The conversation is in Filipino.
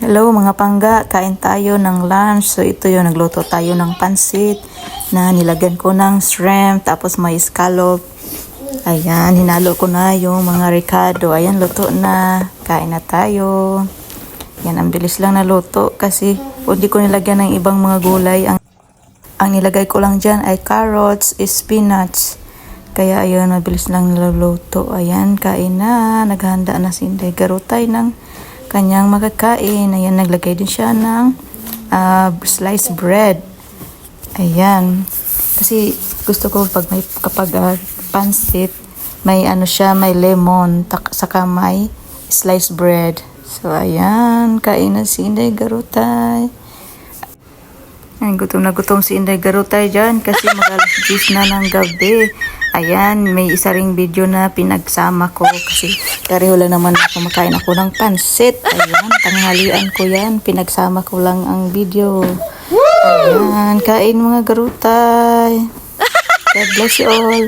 Hello mga pangga, kain tayo ng lunch. So ito yung nagluto tayo ng pansit na nilagyan ko ng shrimp tapos may scallop. Ayan, hinalo ko na yung mga ricado. Ayan, luto na. Kain na tayo. Yan, ang bilis lang na luto kasi hindi ko nilagyan ng ibang mga gulay. Ang, ang nilagay ko lang dyan ay carrots, spinach. Kaya ayun, mabilis lang niluluto. Ayan, kain na. Naghahanda na si Inday Garutay ng kanyang makakain. Ayan, naglagay din siya ng ah, sliced bread. Ayan. Kasi gusto ko pag may kapag ah, pansit, may ano siya, may lemon, tak, saka may sliced bread. So, ayan, kain na si Inday Garutay. Ay, gutom na gutom si Inday Garutay dyan kasi mag-alas 10 na ng gabi. Ayan, may isa ring video na pinagsama ko kasi pareho lang naman ako makain ako ng pansit. Ayan, tanghalian ko yan. Pinagsama ko lang ang video. Ayan, kain mga garutay. God bless you all.